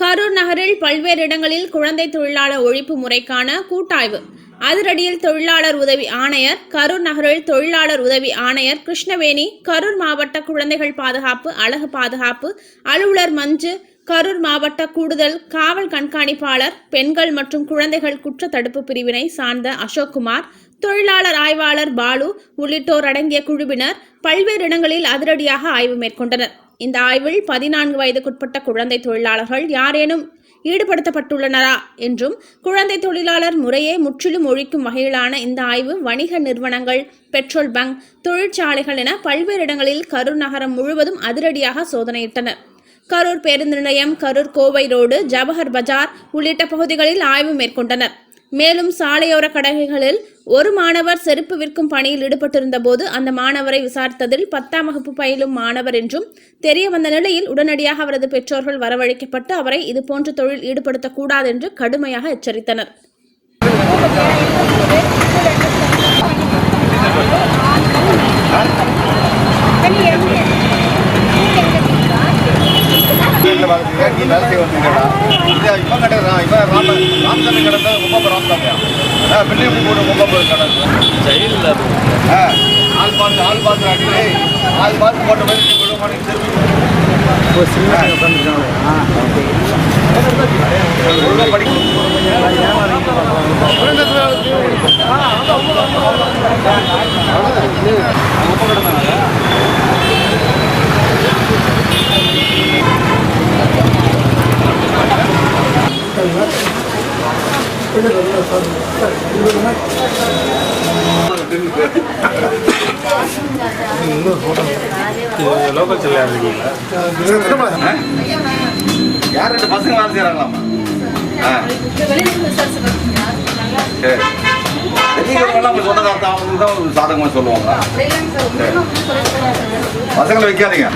கரூர் நகரில் பல்வேறு இடங்களில் குழந்தை தொழிலாளர் ஒழிப்பு முறைக்கான கூட்டாய்வு. அதிரடியில் தொழிலாளர் உதவி ஆணையர் கரூர் நகரில் தொழிலாளர் உதவி ஆணையர் கிருஷ்ணவேணி கரூர் மாவட்ட குழந்தைகள் பாதுகாப்பு அழகு பாதுகாப்பு அலுவலர் மஞ்சு கரூர் மாவட்ட கூடுதல் காவல் கண்காணிப்பாளர் பெண்கள் மற்றும் குழந்தைகள் குற்ற தடுப்பு பிரிவினை சார்ந்த அசோக்குமார் தொழிலாளர் ஆய்வாளர் பாலு உள்ளிட்டோர் அடங்கிய குழுவினர் பல்வேறு இடங்களில் அதிரடியாக ஆய்வு மேற்கொண்டனர். இந்த ஆய்வில் பதினான்கு வயதுக்குட்பட்ட குழந்தை தொழிலாளர்கள் யாரேனும் ஈடுபடுத்தப்பட்டுள்ளனரா என்றும் குழந்தை தொழிலாளர் முறையே முற்றிலும் ஒழிக்கும் வகையிலான இந்த ஆய்வு வணிக நிறுவனங்கள் பெட்ரோல் பங்க் தொழிற்சாலைகள் என பல்வேறு இடங்களில் கரூர் நகரம் முழுவதும் அதிரடியாக சோதனையிட்டனர். கரூர் பேருந்து நிலையம் கரூர் கோவை ரோடு ஜவஹர் பஜார் உள்ளிட்ட பகுதிகளில் ஆய்வு மேற்கொண்டனர். மேலும் சாலையோர கடைகளில் ஒரு மாணவர் செருப்பு விற்கும் பணியில் ஈடுபட்டிருந்த போது அந்த மாணவரை விசாரித்ததில் பத்தாம் வகுப்பு பயிலும் மாணவர் என்றும் தெரிய வந்த நிலையில் உடனடியாக அவரது பெற்றோர்கள் வரவழைக்கப்பட்டு அவரை இதுபோன்ற தொழில் ஈடுபடுத்தக்கூடாது என்று கடுமையாக எச்சரித்தனர் வேலை செய்ய வந்தீங்கடா இவன் கட்டுறா இவன் ராம ராமசாமி கடந்த ரொம்ப ராமசாமியா பில்லியம் போட்டு ரொம்ப கடை. ஜெயிலில் ஆ. ஆள் பார்த்து ஆள் பார்த்து அடிலே ஆள் பார்த்து போட்ட மாதிரி விட மாட்டேங்க திருப்பி ஒழுங்கா படிக்கணும். லோக்கல் செல்லையா இருக்கீங்களா யார் ரெண்டு பசங்க வேலை செய்கிறாங்களாம்மா ஆ சரி வெளியூர்லாம் சொன்னதாக அவங்க தான் சாதகமாக சொல்லுவாங்க பசங்களை வைக்காதீங்க